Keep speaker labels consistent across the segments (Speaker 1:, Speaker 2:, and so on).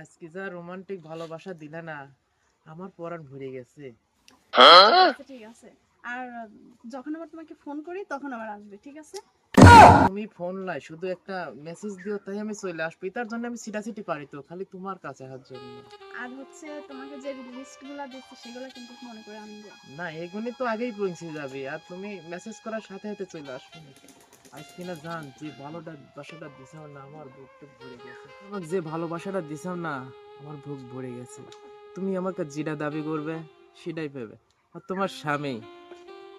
Speaker 1: আজকে যা রোমান্টিক ভালোবাসা দিলে না আমার পরাণ ভরে গেছে।
Speaker 2: আচ্ছা ঠিক আছে। আর যখন আবার তোমাকে ফোন করি তখন আবার আসবে ঠিক আছে?
Speaker 1: তুমি ফোন লাই শুধু একটা মেসেজ দিও তাই আমি চলে আসব। তার জন্য আমি সিটাসিটি পারি তো খালি তোমার কাছে হাত জন্য
Speaker 2: আর হচ্ছে তোমাকে যে লিস্টগুলা দিচ্ছি সেগুলো কিন্তু মনে করে আনব।
Speaker 1: না এগুলি তো আগেই পৌঁছে যাবে আর তুমি মেসেজ করার সাথে সাথে চলে আসবে। আজকে না জান, যে ভালোটা বাসাটা দিছাও না, আমার বুকটা ভরে গেছে। তোমাকে যে ভালোবাসাটা দিছাও না, আমার বুক ভরে গেছে। তুমি আমাকে যেটা দাবি করবে, সেটাই পাবে। আর তোমার স্বামী,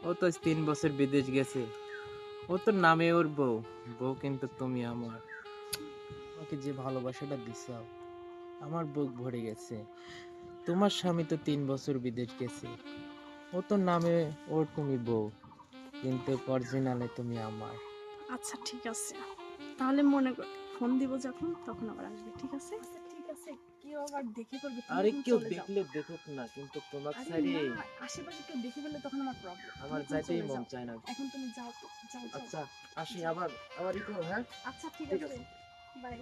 Speaker 1: ও তো তিন বছর বিদেশ গেছে। ও তো নামে ওর বউ। বউ কিন্তু তুমি আমার। আমাকে যে ভালোবাসাটা দিছাও, আমার বুক ভরে গেছে। তোমার স্বামী তো তিন বছর বিদেশ গেছে। ও তো নামে ওর তুমি বউ, কিন্তু অরিজিনালে তুমি আমার।
Speaker 2: আচ্ছা ঠিক আছে। তাহলে মনে কর ফোন দিব যখন তখন আবার আসবে ঠিক আছে? আচ্ছা ঠিক আছে। কেউ আবার দেখে করবে
Speaker 1: আরে কেউ দেখলে দেখুক না কিন্তু তোমার
Speaker 2: আশেপাশে কেউ দেখে ফেললে তখন আমার প্রবলেম
Speaker 1: আমার যাইতেই মন চায় না।
Speaker 2: এখন তুমি যাও যাও
Speaker 1: আচ্ছা আসি আবার আবার ই করো, হ্যাঁ?
Speaker 2: আচ্ছা ঠিক
Speaker 1: ঠিক
Speaker 2: আছে। বাই।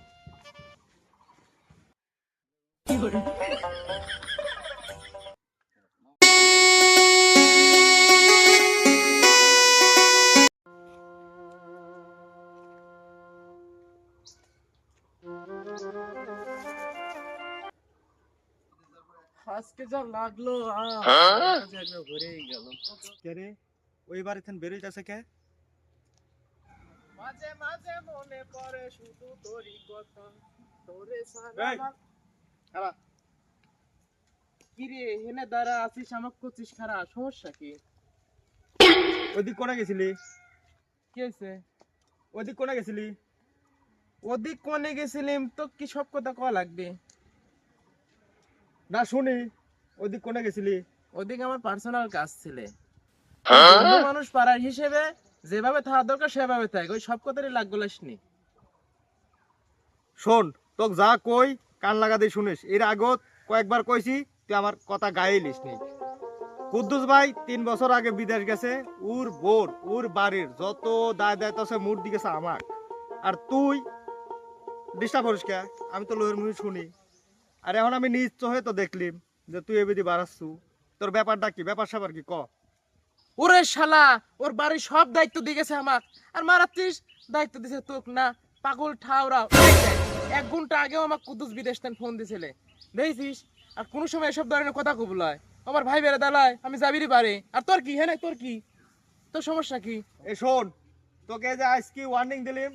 Speaker 1: আজকে যা লাগল যেন ঘুরেই গেল
Speaker 3: কে রে? ওই বাড়ি থেকে বেরোইতেছে কে?
Speaker 1: মাঝে মাঝে মনে পড়ে শুধু তোরই কথা। তোরে সারা কিরে হেনে দাঁড়া আছিস আমাকে করছিস খারা সমস্যা কি?
Speaker 3: ওইদিক কোনে গেছিলি?
Speaker 1: কি হয়েছে
Speaker 3: ওইদিক কোনে গেছিলি?
Speaker 1: ওদিক কোনে গেছিলাম তো কি সব কথা কওয়া লাগবে?
Speaker 3: না শুনি ওইদিক কোনে গেছিলি?
Speaker 1: ওদিকে আমার পার্সোনাল কাজ ছিলে। বন্ধু মানুষ পাড়ার হিসেবে যেভাবে থাকা দরকার সেভাবে থাক ওই সব কথারই লাগ নি।
Speaker 3: শোন তোক যা কই কান লাগা দিয়ে শুনিস। এর আগত কয়েকবার কইছি তুই আমার কথা গায়ে লিস নেই কুদ্দুস ভাই তিন বছর আগে বিদেশ গেছে উর বোর উর বাড়ির যত দায় দায়িত্ব আছে মুর দিকেছে আমার আর তুই ডিস্টার্ব করিস কে? আমি তো লোহের মুহি শুনি। আর এখন আমি নিজ চোখে তো দেখলিম যে তুই এবিধি বাড়াচ্ছু তোর ব্যাপারটা কি? ব্যাপার স্যাপার কি? ক।
Speaker 1: ওরে শালা ওর বাড়ির সব দায়িত্ব দিয়ে গেছে আমার। আর মারাত্রিস দায়িত্ব দিছে তোক না। পাগল ঠাওরা। এক ঘণ্টা আগেও আমার কুদ্দুস বিদেশ ফোন দিছিলে। দেখছিস? আর কোনো সময় এসব ধরনের কথা কবুলায় আমার ভাই বেড়ে দালায় আমি যাবিরই পারে আর তোর কি? হ্যাঁ তোর কি? তোর সমস্যা কি?
Speaker 3: এ শোন তোকে যে আজকে ওয়ার্নিং দিলিম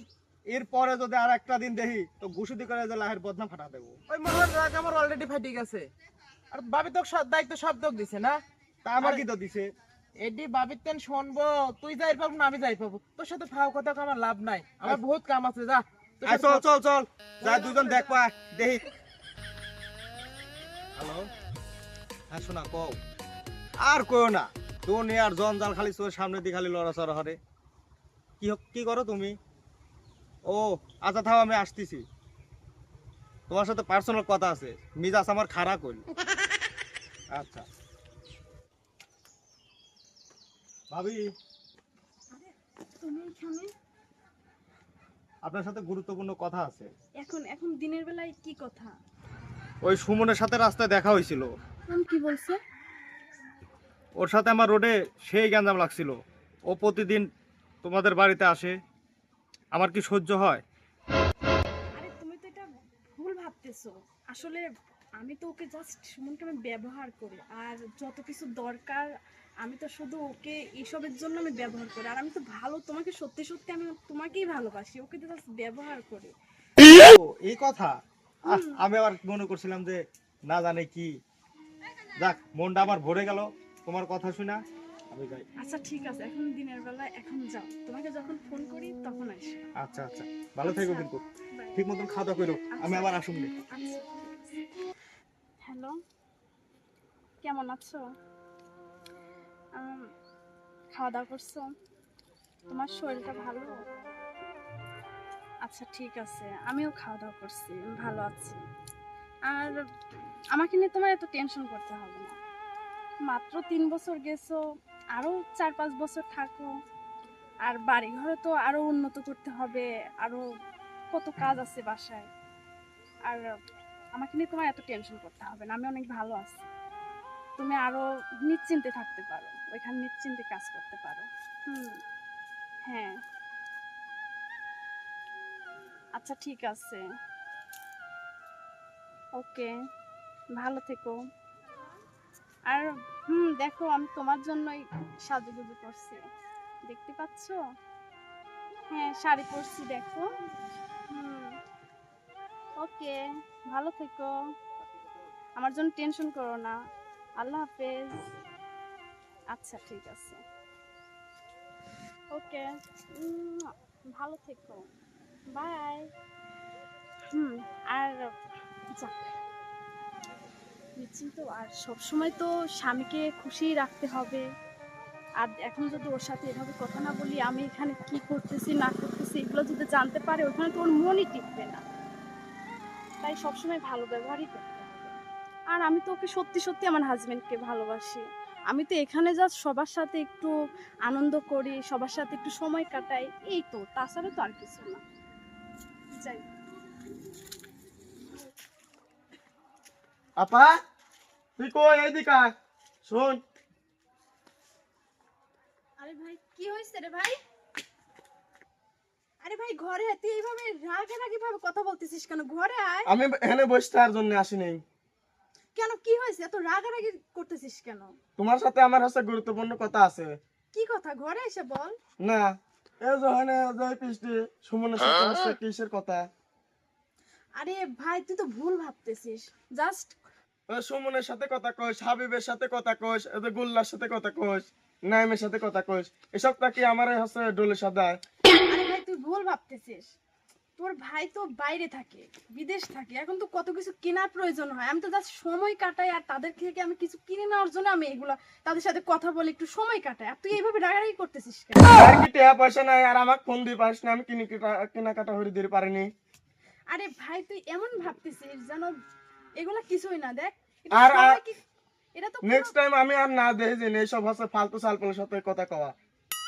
Speaker 3: এরপরে যদি আর একটা দিন দেখি তো ঘুষুদি করে যে লাহের বদনাম ফাটা দেবো।
Speaker 1: ওই মহান রাগ আমার অলরেডি ফাটি গেছে। আর বাবি সব দায়িত্ব সব তোক দিছে না?
Speaker 3: তা আমার কি তো দিছে?
Speaker 1: এডি বাবির তেন শুনব তুই যাই পাবো না আমি যাই পাবো। তোর সাথে ফাও কথা আমার লাভ নাই। আমার বহুত কাম আছে যা।
Speaker 3: চল চল চল। যা দুজন দেখ পা দেখি। হ্যালো? হ্যাঁ শোনা কও। আর কও না তোর আর জঞ্জাল খালি তোর সামনে দিয়ে খালি লড়াচড়া হরে কি কি করো তুমি? ও আচ্ছা থাও আমি আসতেছি। তোমার সাথে পার্সোনাল কথা আছে। মিজাজ আমার খারাপ করল আচ্ছা। ভাবি।
Speaker 2: তুমি এখানে?
Speaker 3: আপনার সাথে গুরুত্বপূর্ণ কথা আছে।
Speaker 2: এখন এখন দিনের বেলায় কি কথা?
Speaker 3: ওই সুমনের সাথে রাস্তায় দেখা হয়েছিল।
Speaker 2: কি বলছে?
Speaker 3: ওর সাথে আমার রোডে সেই গ্যাঞ্জাম লাগছিল। ও প্রতিদিন তোমাদের বাড়িতে আসে। আমার কি সহ্য হয়?
Speaker 2: আরে তুমি তো এটা ভুল ভাবতেছো। আসলে আমি তো ওকে জাস্ট সুমনকে আমি ব্যবহার করি। আর যত কিছু দরকার আমি তো শুধু ওকে এসবের জন্য আমি ব্যবহার করি। আর আমি তো ভালো তোমাকে সত্যি সত্যি আমি তোমাকেই ভালোবাসি। ওকে তো জাস্ট ব্যবহার করি।
Speaker 3: ও এই কথা? আহ, আমি আবার মনে করছিলাম যে না জানে কি। যাক মনটা আমার ভরে গেল। তোমার কথা শুনা।
Speaker 2: আচ্ছা ঠিক আছে এখন দিনের বেলা এখন যাও। তোমাকে যখন ফোন করি তখন আসো।
Speaker 3: আচ্ছা আচ্ছা ভালো থেকো কিন্তু। ঠিক মতন খাওয়া দাওয়া করো। আমি আবার আসুন
Speaker 2: হ্যালো কেমন আছো? খাওয়া দাওয়া করছ? তোমার শরীরটা ভালো? আচ্ছা ঠিক আছে আমিও খাওয়া দাওয়া করছি ভালো আছি। আর আমাকে নিয়ে তোমার এত টেনশন করতে হবে না। মাত্র তিন বছর গেছো আরও চার পাঁচ বছর থাকো। আর বাড়ি ঘরে তো আরও উন্নত করতে হবে আরও কত কাজ আছে বাসায়। আর আমাকে নিয়ে তোমার এত টেনশন করতে হবে না, আমি অনেক ভালো আছি। তুমি আরও নিশ্চিন্তে থাকতে পারো, ওইখানে নিশ্চিন্তে কাজ করতে পারো। হুম হ্যাঁ। আচ্ছা ঠিক আছে। ওকে, ভালো থেকো। আর হুম, দেখো, আমি তোমার জন্যই সাজুগুজু করছি। দেখতে পাচ্ছ? হ্যাঁ শাড়ি পরছি, দেখো। হুম, ওকে, ভালো থেকো। আমার জন্য টেনশন করো না। আল্লাহ হাফেজ। আচ্ছা ঠিক আছে। ওকে ভালো থেকো। বাই। হুম, আর যাক। নিশ্চিন্ত। আর সবসময় তো স্বামীকে খুশি রাখতে হবে। আর এখন যদি ওর সাথে এভাবে কথা না বলি, আমি এখানে কি করতেছি, না করতেছি, এগুলো যদি জানতে পারে, ওখানে তো ওর মনই টিকবে না। তাই সবসময় ভালো ব্যবহারই করতে হবে। আর আমি তো ওকে সত্যি সত্যি আমার হাজব্যান্ডকে ভালোবাসি। আমি তো এখানে যা সবার সাথে একটু আনন্দ করি, সবার সাথে একটু সময় কাটাই, এই তো, তাছাড়া তো আর কিছু না। যাই
Speaker 4: আপা! তুই কই এইদিকে আয়। শোন।
Speaker 2: আরে ভাই কি হয়েছে রে ভাই? আরে ভাই ঘরে তুই এইভাবে রাগারাগি ভাবে কথা বলতেছিস কেন? ঘরে আয়।
Speaker 4: আমি এখানে জন্য আসিনি
Speaker 2: কেন কি হয়েছে এত রাগারাগি করতেছিস কেন?
Speaker 4: তোমার সাথে আমার হচ্ছে গুরুত্বপূর্ণ কথা আছে।
Speaker 2: কি কথা? ঘরে এসে বল।
Speaker 4: না এই যখন জয় পৃষ্টি সুমনের সাথে কিসের কথা?
Speaker 2: আরে ভাই তুই তো ভুল ভাবতেছিস। জাস্ট
Speaker 4: সুমনের সাথে কথা কইস হাবিবের সাথে কথা এই গুল্লার সাথে কথা কইস নাইমের সাথে কথা কইস এসব তা কি আমার হচ্ছে ডোলে সাদায়
Speaker 2: আরে ভাই তুই ভুল ভাবতেছিস। তোর ভাই তো বাইরে থাকে বিদেশ থাকে এখন তো কত কিছু কেনার প্রয়োজন হয়। আমি তো জাস্ট সময় কাটাই আর তাদের থেকে আমি কিছু কিনে নেওয়ার জন্য আমি এগুলো তাদের সাথে কথা বলে একটু সময় কাটাই। আর তুই এইভাবে রাগারাগি করতেছিস কেন?
Speaker 4: আর কি টাকা পয়সা নাই আর আমাকে ফোন দিয়ে পারিস না আমি কিনে কেনাকাটা হয়ে দিতে পারিনি।
Speaker 2: আরে ভাই তুই এমন ভাবতেছিস যেন এগুলা কিছুই না দেখ।
Speaker 4: আর-
Speaker 2: এটা তো
Speaker 4: নেক্সট টাইম আমি আর না দেখে যে এইসব হচ্ছে ফালতু সালপালের সাথে কথা কওয়া।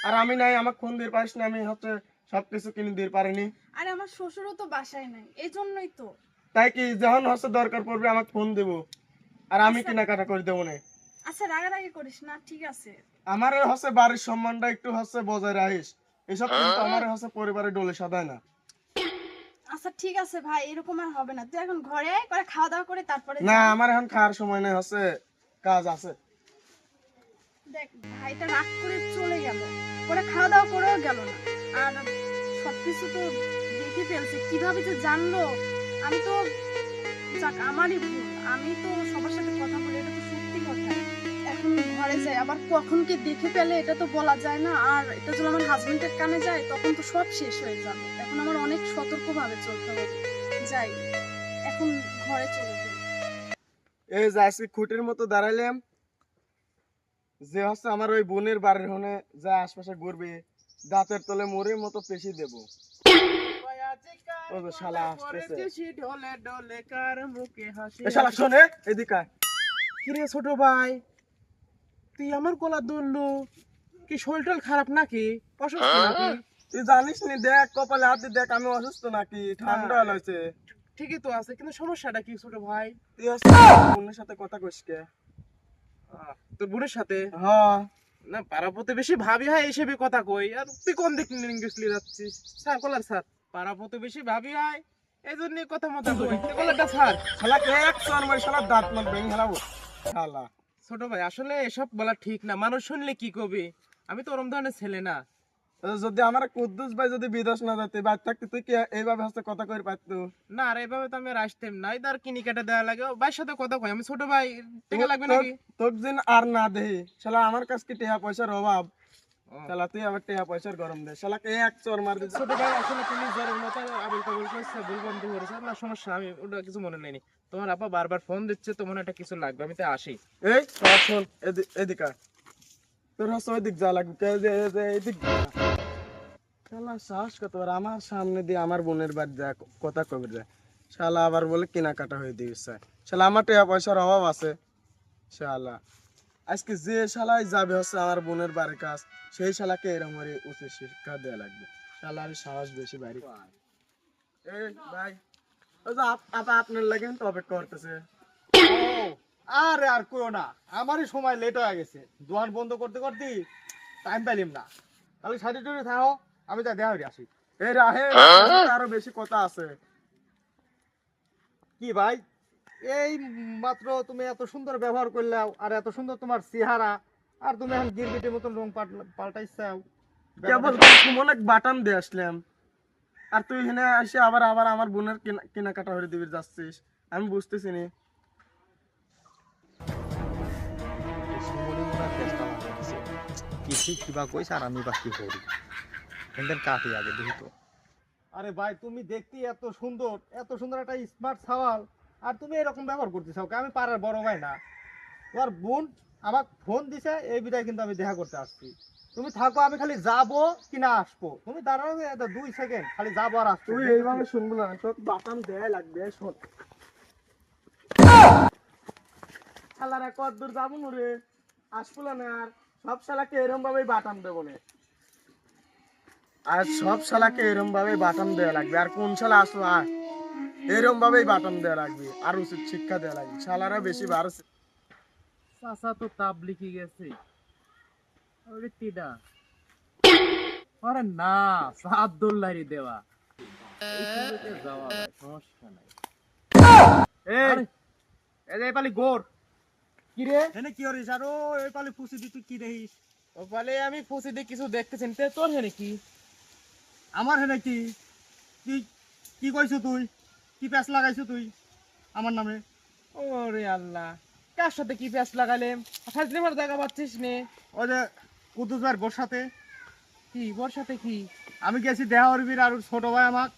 Speaker 4: আর আমি নাই আমাকে ফোন দিয়ে পারিস না আমি হচ্ছে সবকিছু কিনে দিয়ে পারিনি।
Speaker 2: আরে আমার শ্বশুরও তো বাসায় নাই এই জন্যই তো।
Speaker 4: তাই কি যখন হচ্ছে দরকার পড়বে আমাকে ফোন দেবো। আর আমি
Speaker 2: আচ্ছা।
Speaker 4: কেনাকাটা করে দেবো না।
Speaker 2: আচ্ছা রাগারাগি করিস না ঠিক আছে।
Speaker 4: আমার হচ্ছে বাড়ির সম্মানটা একটু হচ্ছে বজায় রাখিস। এসব কিন্তু আমার হচ্ছে পরিবারে ডোলে সাদায় না।
Speaker 2: আচ্ছা ঠিক আছে ভাই এরকম আর হবে না। তুই এখন ঘরে করে খাওয়া দাওয়া করে তারপরে
Speaker 4: না আমার এখন খাওয়ার সময় নেই হচ্ছে কাজ আছে।
Speaker 2: দেখ ভাইটা রাগ করে চলে গেল। পরে খাওয়া দাওয়া করেও গেল না। আর সবকিছু তো দেখে ফেলছে কীভাবে যে জানলো? আমি তো যাক আমারই ভুল। আমি তো সবার সাথে কথা বলি এটা তো সত্যি কথা। ঘরে যাই আবার কখন কি দেখে ফেলে এটা তো বলা যায় না। আর এটা যদি আমার হাজবেন্ডের কানে যায় তখন তো সব শেষ হয়ে যাবে। এখন আমার অনেক সতর্কভাবে চলতে হবে। যাই এখন ঘরে চলে যাই।
Speaker 4: এই যে আজকে খুঁটির মতো দাঁড়াইলাম যে হচ্ছে আমার ওই বোনের বাড়ির হনে যা আশপাশে ঘুরবে দাঁতের তলে মুড়ির মতো পেশি দেবো। শালা আসতেছে।
Speaker 1: ঢলে ঢলে কার মুখে হাসি
Speaker 4: শালা শোনে এদিকে
Speaker 1: কিরে ছোট ভাই? তুই আমার গলা দুললু কি শরীর খারাপ নাকি? অসুস্থ নাকি?
Speaker 4: তুই জানিস নি দেখ কপালে হাতে দেখ আমি অসুস্থ নাকি ঠান্ডা হয়েছে
Speaker 1: ঠিকই তো আছে কিন্তু সমস্যাটা কি ছোট ভাই?
Speaker 4: তুই বোনের সাথে কথা কইস কে?
Speaker 1: তোর বোনের সাথে?
Speaker 4: হ্যাঁ।
Speaker 1: না পাড়া প্রতিবেশী ভাবি হয় হিসেবে কথা কই। আর তুই কোন দিক নিয়ে ইংলিশ লিয়ে যাচ্ছিস? Sir collar sir. পাড়া প্রতিবেশী ভাবি হয় এই জন্য কথা মতো কই। কলারটা স্যার
Speaker 4: শালা কে এক চর মারি শালা দাঁত মার ভেঙে হেলাবো। শালা।
Speaker 1: ছোট ভাই আসলে এসব বলা ঠিক না। মানুষ শুনলে কি কবে? আমি তো ওরম ধরনের ছেলে না।
Speaker 4: যদি আমার কুদ্দুস ভাই যদি বিদেশ না যেতে বাইর থাকতে তুই কি এইভাবে হচ্ছে কথা কই পারতো?
Speaker 1: না আর এভাবে তো আমি আসতাম না। ইদার কিনি কেটে দেওয়া লাগে। ভাইয়ের সাথে কথা কই আমি ছোট ভাই টাকা লাগবে নাকি?
Speaker 4: তোর দিন আর না দেহি শালা আমার কাছে কি টেহা পয়সার অভাব? শালা তুই আবার টেহা পয়সার গরম দে। শালা কে এক চর মার দিছে।
Speaker 1: ছোট ভাই আসলে তুমি জ্বরের মতো আবুল কাবুল করছে ভুল বন্ধু করেছে না সমস্যা আমি ওটা কিছু মনে নেই তোমার আপা বারবার ফোন দিচ্ছে তো মনে একটা কিছু লাগবে আমি তো আসি।
Speaker 4: এই শোন শোন এদি- এদিকে তোর হচ্ছে ওই দিক যা লাগবে কে যে। এদিক শালা সাহস কত আমার সামনে দিয়ে আমার বোনের বাড়ি যা কথা কবে যায় শালা আবার বলে কেনাকাটা হয়ে দিয়েছে। শালা আমার টাকা পয়সার অভাব আছে। শালা আজকে যে শালাই যাবে হচ্ছে আমার বোনের বাড়ির কাজ সেই শালাকে এরকম করে উচিত শিক্ষা দেওয়া লাগবে। শালা আমি সাহস বেশি বাড়ি এই ভাই। আপ- আপা আপনার লাগে তো অপেক্ষা করতেছে।
Speaker 3: আরে আর কইও না আমারই সময় লেট হয়ে গেছে। দোকান বন্ধ করতে করতে টাইম পাইলাম না। তাহলে সাইডে টুড়ে থাকো আমি তা দেখা করে আসি।
Speaker 4: এই রাহে আরও বেশি কথা আছে।
Speaker 3: কি ভাই? এই মাত্র তুমি এত সুন্দর ব্যবহার করলাও আর এত সুন্দর তোমার চেহারা আর তুমি এখন গিরগিটির মতন রং পাল্ট- পাল্টাইছাও।
Speaker 4: কেবল সুমনে বাটাম দিয়ে আসলাম। আর তুই এখানে এসে আবার আবার আমার বোনের কেনাকাটা হয়ে দিবি যাচ্ছিস। আমি বুঝতেছি নি।
Speaker 3: কিছু কিবা কইছে আর আমি বা কি করি। এখান কাটি আগে দেখি তো। আরে ভাই তুমি দেখতে এত সুন্দর এত সুন্দর একটা স্মার্ট সাওয়াল আর তুমি এরকম ব্যবহার করতেছ আমি পাড়ার বড় ভাই না। তোমার বোন আমার ফোন দিছে, এই বিদায় কিন্তু আমি দেখা করতে আসছি। তুমি থাকো, আমি খালি যাব কি না আসব। তুমি এটা দুই সেকেন্ড খালি যাব আর আসব।
Speaker 4: তুই এইভাবে শুনব না, তোর বাটাম দেয় লাগবে শোন। শালারা কত দূর যাব রে? আসব না আর। সব শালাকে এরম ভাবেই বাটাম দেবো না। আর সব শালাকে এরম ভাবেই বাটাম দেওয়া লাগবে। আর কোন শালা আসলো আর এরম ভাবেই বাটাম দেওয়া লাগবে। আর উচিত শিক্ষা দেওয়া লাগবে। শালারা বেশি বার
Speaker 1: চাচা তো তাপ লিখে গেছে। ওরে তিডা। আরে না সাদুল্লাহরি দেওয়া। এই সুযোগে যাওয়া সমস্যা নাই।
Speaker 3: এই!
Speaker 1: আরে,
Speaker 3: এই যে এই পালি গোর।
Speaker 1: কি রে?
Speaker 3: কি আর? পালি ফুসি দি তুই কি দেখিস?
Speaker 1: ও বলে আমি ফুসি দিয়ে কিছু দেখতেছেন তে তোর নাকি
Speaker 3: আমার হেনে কি? তুই কি কইছ তুই? কি প্যাচ লাগাইছ তুই? আমার নামে?
Speaker 1: ওরে আল্লাহ। কার সাথে কি মার দেখা পাচ্ছিস নে।
Speaker 3: ওই যে কুদ্দুস ভাইয়ের বোর সাথে
Speaker 1: কি? সাথে কি?
Speaker 3: আমি গেছি দেহা অরবির আর ছোট ভাই আমাক।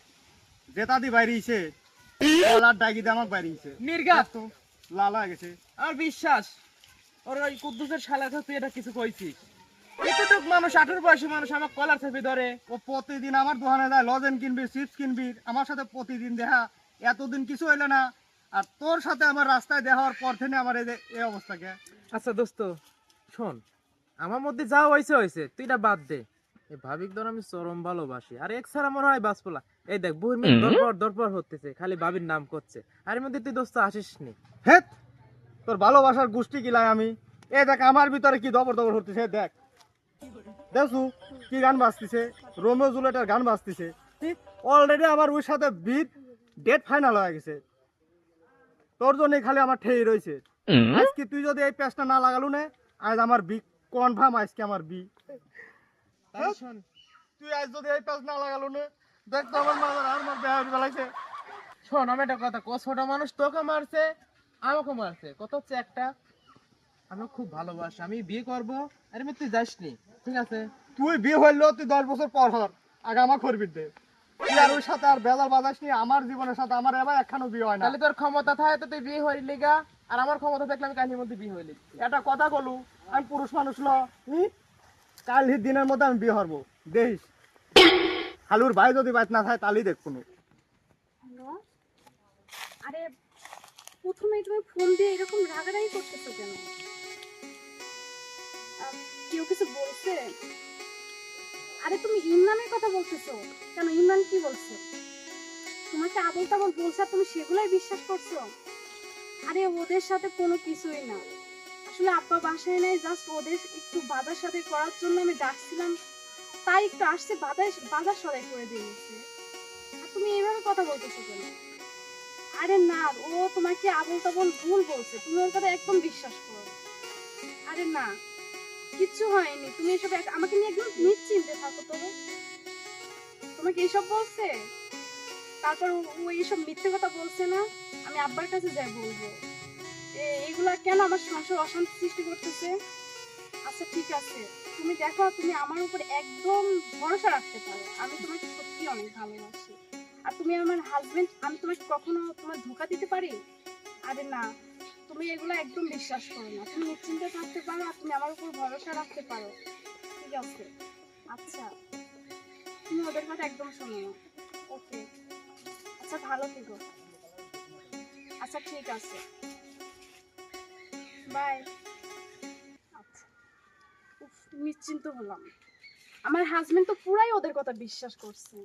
Speaker 3: জেতা দি বাইরিয়েছে কলার ডাকি দিয়ে আমাক বাইরিয়েছে
Speaker 1: নির্গাত
Speaker 3: তো লাল হয়ে গেছে।
Speaker 1: আর বিশ্বাস ওর ওই কুদ্দুসের শালা তুই এটা কিছু কইছিস। এতটুক মানুষ আঠেরো বয়সী মানুষ আমার কলার চেপে ধরে।
Speaker 3: ও প্রতিদিন আমার দোকানে যায় লজেন কিনবি চিপস কিনবি। আমার সাথে প্রতিদিন দেখা। এতদিন কিছু হইল না। আর তোর সাথে আমার রাস্তায় দেখা হওয়ার পর থেকে আমার এই যে এই অবস্থাকে।
Speaker 1: আচ্ছা দোস্ত শোন আমার মধ্যে যা হয়েছে হয়েছে। তুই এটা বাদ দে। এই ভাবিক ধর আমি চরম ভালোবাসি। আর এক ছাড়া মনে হয় বাসপোলা এই দেখ বই মিনিট দরপর দরপর হতেছে খালি ভাবির নাম করছে। আর এর মধ্যে তুই দোস্ত আসিস নি
Speaker 3: হেত তোর ভালোবাসার গোষ্ঠী কিলাই আমি। এ দেখ আমার ভিতরে কি দবর দবর হতেছে দেখ। দেখছু কি গান বাজতেছে? রোমিও জুলেটের গান বাজতেছে। অলরেডি আমার ওর সাথে বিট ডেট ফাইনাল হয়ে গেছে। তোর জন্য খালি আমার ঠেই রয়েছে। আজকে তুই যদি এই প্যাচটা না লাগালু না আজ আমার বি কনফার্ম আজকে আমার বি।
Speaker 1: তুই
Speaker 3: আজ যদি এই প্যাচ না লাগালু না দেখ তো আমার মাথার আর আমার বেহারি বেলাইছে
Speaker 1: শোন আমি একটা কথা কো ছোট মানুষ তোকে মারছে আমাকে মারছে। কত হচ্ছে একটা? আমি খুব ভালোবাসি আমি বিয়ে করব আরে তুই যাস নি ঠিক আছে?
Speaker 3: তুই বিয়ে হইল তুই দশ বছর পর হর আগে আমার করবি দে। তুই আর ওর সাথে আর বেজার বাজাস নি আমার জীবনের সাথে আমার এবার একখানো বিয়ে হয় না।
Speaker 1: তাহলে তোর ক্ষমতা থাকে তো তুই বিয়ে হইলি গা আর আমার ক্ষমতা থাকলে আমি কাহিনীর মধ্যে বিয়ে হইলি।
Speaker 3: এটা কথা বলু আমি পুরুষ মানুষ ল হুম? দিনের মধ্যে আমি বিয়ে হরবো। দেখিস খালুর ভাই যদি বাইত না থাকে তাহলেই দেখ কোনো
Speaker 2: আরে প্রথমে তুমি ফোন দিয়ে এরকম রাগারাগি করতেছো কেন? কেউ কিছু বলছে? আরে তুমি ইমরানের কথা বলতেছো। কেন? ইমরান কি বলছে? তোমাকে আবল তাবল বলছে তুমি সেগুলাই বিশ্বাস করছ? আরে ওদের সাথে কোনো কিছুই না। আসলে আব্বা বাসায় নেই জাস্ট ওদের একটু বাজার সাথে করার জন্য আমি ডাকছিলাম। তাই একটু আসছে, বাজার বাজার সরাই করে দিয়েছে আর তুমি এইভাবে কথা বলতেছো কেন? আরে না, ও তোমাকে আবল তাবল ভুল বলছে। তুমি ওর কথা একদম বিশ্বাস করো। আরে না। কিচ্ছু হয়নি। তুমি এসব আমাকে নিয়ে একদম নিশ্চিন্তে থাকো তো। তোমাকে এসব বলছে? তারপর ও এইসব মিথ্যে কথা বলছে না? আমি আব্বার কাছে যাই বলব। এইগুলা কেন আমার সংসার অশান্তি সৃষ্টি করতেছে? আচ্ছা ঠিক আছে। তুমি দেখো, তুমি আমার উপর একদম ভরসা রাখতে পারো। আমি তোমাকে সত্যি অনেক ভালোবাসি। আর তুমি আমার হাজবেন্ড আমি তোমাকে কখনো তোমার ধোকা দিতে পারি? আরে না। তুমি এগুলো একদম বিশ্বাস করো না। তুমি নিশ্চিন্তে থাকতে পারো আর তুমি আমার উপর ভরসা রাখতে পারো। ঠিক আছে? আচ্ছা। তুমি ওদের কথা একদম শোনো না। ওকে। আচ্ছা ভালো থেকো। আচ্ছা ঠিক আছে। বাই। আচ্ছা। উফ, নিশ্চিন্ত হলাম। আমার হাজবেন্ড তো পুরাই ওদের কথা বিশ্বাস করছে।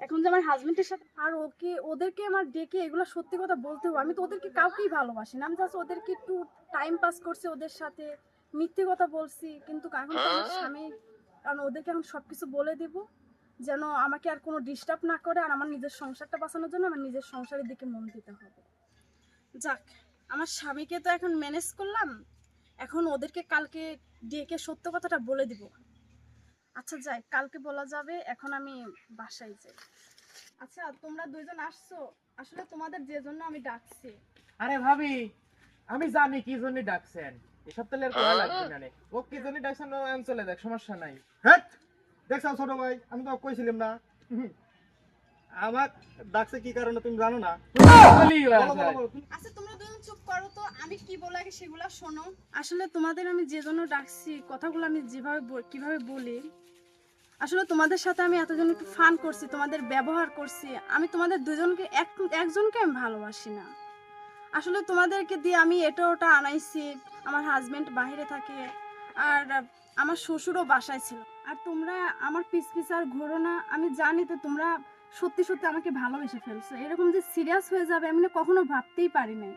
Speaker 2: এখন যে আমার হাজবেন্ডের সাথে আর ওকে ওদেরকে আমার ডেকে এগুলো সত্যি কথা বলতে হবে। আমি তো ওদেরকে কাউকেই ভালোবাসি না। আমি জাস্ট ওদেরকে একটু টাইম পাস করছি ওদের সাথে মিথ্যে কথা বলছি। কিন্তু এখন তো আমার স্বামী কারণ ওদেরকে এখন সব কিছু বলে দেব। যেন আমাকে আর কোনো ডিস্টার্ব না করে আর আমার নিজের সংসারটা বাঁচানোর জন্য আমার নিজের সংসারের দিকে মন দিতে হবে। যাক আমার স্বামীকে তো এখন ম্যানেজ করলাম। এখন ওদেরকে কালকে ডেকে সত্য কথাটা বলে দিব। আচ্ছা যাই কালকে বলা যাবে এখন আমি বাসায় যাই। আচ্ছা তোমরা দুইজন আসছো আসলে তোমাদের যে জন্য আমি ডাকছি।
Speaker 1: আরে ভাবি আমি জানি কি জন্য ডাকছেন। এসব তাহলে আর করা লাগবে না ও কি জন্য ডাকছেন ও আমি চলে দেখ সমস্যা নাই।
Speaker 3: হেট! দেখছ ছোট ভাই আমি তো কইছিলাম না। আমার ডাকছে কি কারণে তুমি জানো না?
Speaker 2: আচ্ছা তোমরা দুজন চুপ করো তো আমি কি বলে আগে সেগুলো শোনো। আসলে তোমাদের আমি যে জন্য ডাকছি কথাগুলো আমি যেভাবে কীভাবে বলি আসলে তোমাদের সাথে আমি এতজন একটু ফান করছি, তোমাদের ব্যবহার করছি, আমি তোমাদের দুজনকে, এক, একজনকে আমি ভালোবাসি না। আসলে তোমাদেরকে দিয়ে আমি এটা ওটা আনাইছি, আমার হাজবেন্ড বাইরে থাকে, আর আমার শ্বশুরও বাসায় ছিল। আর তোমরা আমার পিস পিস আর ঘোরো না, আমি জানি তো তোমরা সত্যি সত্যি আমাকে ভালোবেসে ফেলছো। এরকম যে সিরিয়াস হয়ে যাবে আমি না কখনো ভাবতেই পারি নাই।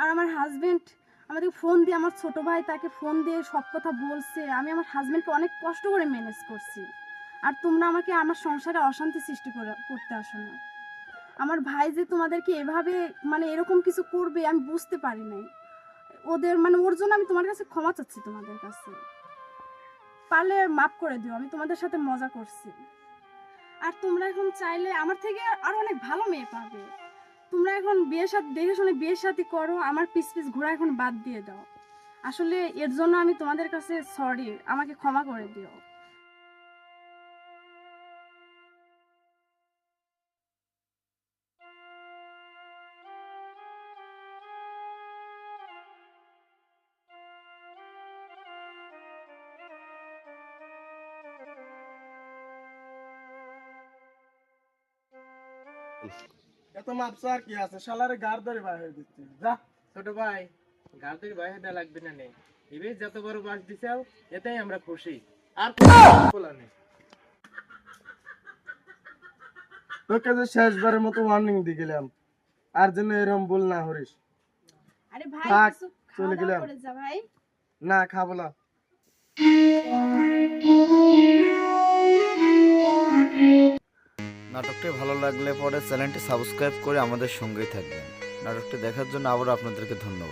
Speaker 2: আর আমার হাজবেন্ড আমাদের ফোন দিয়ে, আমার ছোট ভাই তাকে ফোন দিয়ে সব কথা বলছে, আমি আমার হাজবেন্ডকে অনেক কষ্ট করে ম্যানেজ করছি। আর তোমরা আমাকে আমার সংসারে অশান্তি সৃষ্টি করে, করতে আসো না। আমার ভাই যে তোমাদেরকে এভাবে মানে এরকম কিছু করবে, আমি বুঝতে পারি নাই। ওদের মানে ওর জন্য আমি তোমার কাছে ক্ষমা চাচ্ছি তোমাদের কাছে। পারলে মাফ করে দিও, আমি তোমাদের সাথে মজা করছি। আর তোমরা এখন চাইলে আমার থেকে আরও অনেক ভালো মেয়ে পাবে। তোমরা এখন বিয়ের সাথে দেখে শুনে বিয়ের সাথে করো, আমার পিস পিস ঘোরা এখন বাদ দিয়ে দাও। আসলে এর জন্য আমি তোমাদের কাছে সরি আমাকে ক্ষমা করে দিও।
Speaker 4: মাপসা আর কি আছে? শালারে গার ধরে বাইরে দিচ্ছি। যা।
Speaker 1: ছোট ভাই গাড়ির বাইরে দেওয়া লাগবে না নেই এবে যত বড় বাস দিছাও এতেই আমরা খুশি। আর বলা নেই।
Speaker 4: তোকে যে শেষবারের মতো ওয়ার্নিং দিয়ে গেলাম আর যেন এরকম ভুল না করিস।
Speaker 2: আরে ভাই কিছু
Speaker 4: চলে গেলাম।
Speaker 2: করে যা ভাই।
Speaker 4: না খাব না।
Speaker 5: নাটকটি ভালো লাগলে পরে চ্যানেলটি সাবস্ক্রাইব করে আমাদের সঙ্গেই থাকবেন। নাটকটি দেখার জন্য আবারও আপনাদেরকে ধন্যবাদ।